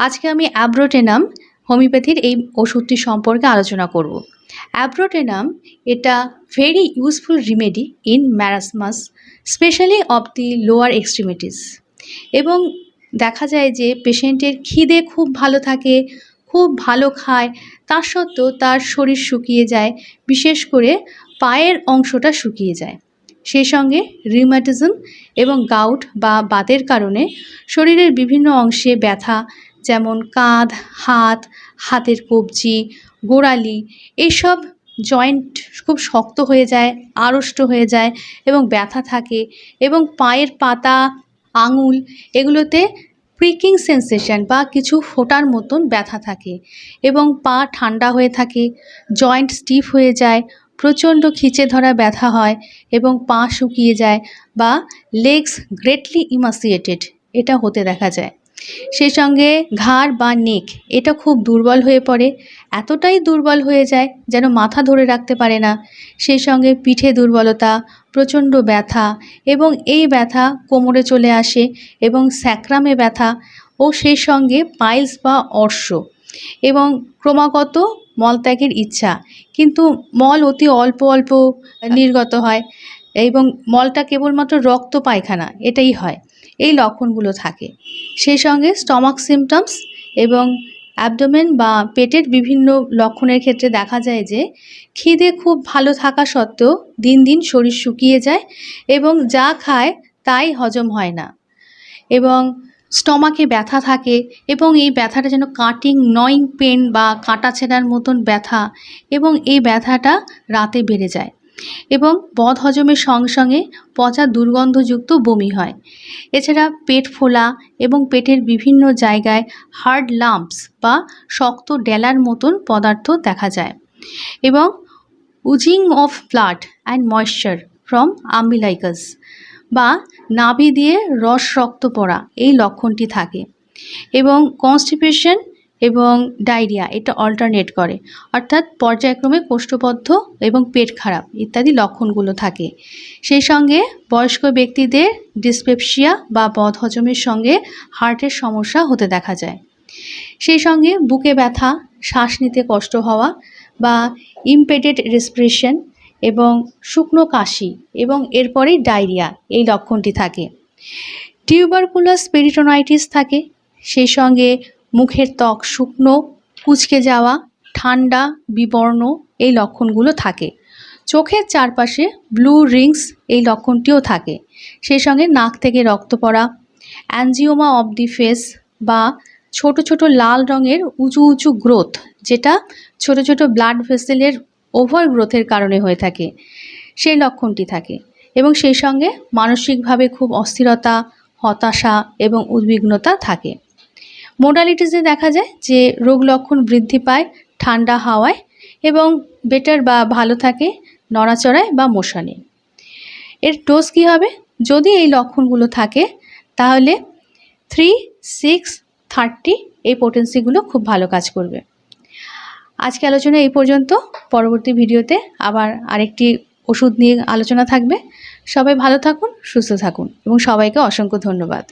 আজকে আমি অ্যাব্রোটেনাম হোমিওপ্যাথির এই ওষুধটি সম্পর্কে আলোচনা করব। অ্যাব্রোটেনাম এটা very useful remedy in marasmus specially of the lower extremities এবং দেখা যায় যে পেশেন্টের খিদে খুব ভালো থাকে, খুব ভালো খায় তা সত্ত্বেও তার শরীর শুকিয়ে যায়, বিশেষ করে পায়ের অংশটা শুকিয়ে যায়। সেই সঙ্গে রিউম্যাটিজম এবং গাউট বা বাতের কারণে শরীরের বিভিন্ন অংশে ব্যথা যেমন কাঁধ, হাত, হাতের কবজি, গোড়ালি এইসব জয়েন্ট খুব শক্ত হয়ে যায়, আড়ষ্ট হয়ে যায় এবং ব্যথা থাকে এবং পায়ের পাতা, আঙুল এগুলোতে প্রিকিং সেন্সেশন বা কিছু ফোটার মতন ব্যথা থাকে এবং পা ঠান্ডা হয়ে থাকে জয়েন্ট স্টিফ হয়ে যায়, প্রচণ্ড খিচে ধরা ব্যথা হয় এবং পা শুকিয়ে যায় বা লেগস গ্রেটলি ইমাসিয়েটেড এটা হতে দেখা যায়। সেই সঙ্গে ঘাড় বা নেক, এটা খুব দুর্বল হয়ে পড়ে। এতটাই দুর্বল হয়ে যায় যেন মাথা ধরে রাখতে পারে না। সেই সঙ্গে পিঠে দুর্বলতা, প্রচণ্ড ব্যথা এবং এই ব্যথা কোমরে চলে আসে এবং স্যাক্রামে ব্যথা ও সেই সঙ্গে পাইলস বা অর্শ এবং ক্রমাগত মলত্যাগের ইচ্ছা। কিন্তু মল অতি অল্প অল্প নির্গত হয় এবং মলটা কেবলমাত্র রক্ত পায়খানা, এটাই হয়। এই লক্ষণগুলো থাকে। সেই সঙ্গে স্টমাক সিমটমস এবং অ্যাবডোমেন বা পেটের বিভিন্ন লক্ষণের ক্ষেত্রে দেখা যায় যে, খিদে খুব ভালো থাকা সত্ত্বেও দিন দিন শরীর শুকিয়ে যায় এবং যা খায় তাই হজম হয় না। এবং স্টমাকে ব্যথা থাকে এবং এই ব্যথাটা যেন কাটিং নয়িং পেন বা কাঁটা ছেঁড়ার মতন ব্যথা এবং এই ব্যথাটা রাতে বেড়ে যায়। এবং বদ হজমের সঙ্গে সঙ্গে পচা দুর্গন্ধযুক্ত বমি হয়। এছাড়া পেট ফোলা এবং পেটের বিভিন্ন জায়গায় হার্ড লাম্পস বা শক্ত ডেলার মতন পদার্থ দেখা যায় এবং oozing of blood and moisture from umbilicus বা নাভি দিয়ে রস রক্ত পড়া এই লক্ষণটি থাকে এবং কনস্টিপেশন এবং ডায়রিয়া, এটা অল্টারনেট করে। অর্থাৎ পর্যায়ক্রমে কোষ্ঠবদ্ধ এবং পেট খারাপ ইত্যাদি লক্ষণগুলো থাকে। সেই সঙ্গে বয়স্ক ব্যক্তিদের ডিসপেপসিয়া বা বদহজমের সঙ্গে হার্টের সমস্যা হতে দেখা যায়। সেই সঙ্গে বুকে ব্যথা, শ্বাস নিতে কষ্ট হওয়া বা ইমপেডেড রেসপিরেশন এবং শুকনো কাশি এবং এরপরেই ডায়রিয়া এই লক্ষণটি থাকে। টিউবারকুলাস পেরিটোনাইটিস থাকে। সেই সঙ্গে মুখের ত্বক শুকনো, কুচকে যাওয়া, ঠান্ডা, বিবর্ণ এই লক্ষণগুলো থাকে। চোখের চারপাশে ব্লু রিংস এই লক্ষণটিও থাকে। সেই সঙ্গে নাক থেকে রক্ত পড়া অ্যানজিওমা অব দি ফেস বা ছোট ছোট লাল রঙের উঁচু উঁচু গ্রোথ যেটা ছোট ছোট ব্লাড ভেসেলের ওভার গ্রোথের কারণে হয়ে থাকে, সেই লক্ষণটি থাকে। এবং সেই সঙ্গে মানসিকভাবে খুব অস্থিরতা, হতাশা এবং উদ্বিগ্নতা থাকে। মোডালিটিসে দেখা যায় যে রোগ লক্ষণ বৃদ্ধি পায় ঠান্ডা হাওয়ায় এবং বেটার বা ভালো থাকে নড়াচড়ায় বা মোশানে। এর ডোজ কী হবে? যদি এই লক্ষণগুলো থাকে, তাহলে থ্রি সিক্স থার্টি এই পোটেন্সিগুলো খুব ভালো কাজ করবে। আজকে আলোচনা এই পর্যন্ত। পরবর্তী ভিডিওতে আবার আরেকটি ওষুধ নিয়ে আলোচনা থাকবে। সবাই ভালো থাকুন, সুস্থ থাকুন এবং সবাইকে অসংখ্য ধন্যবাদ।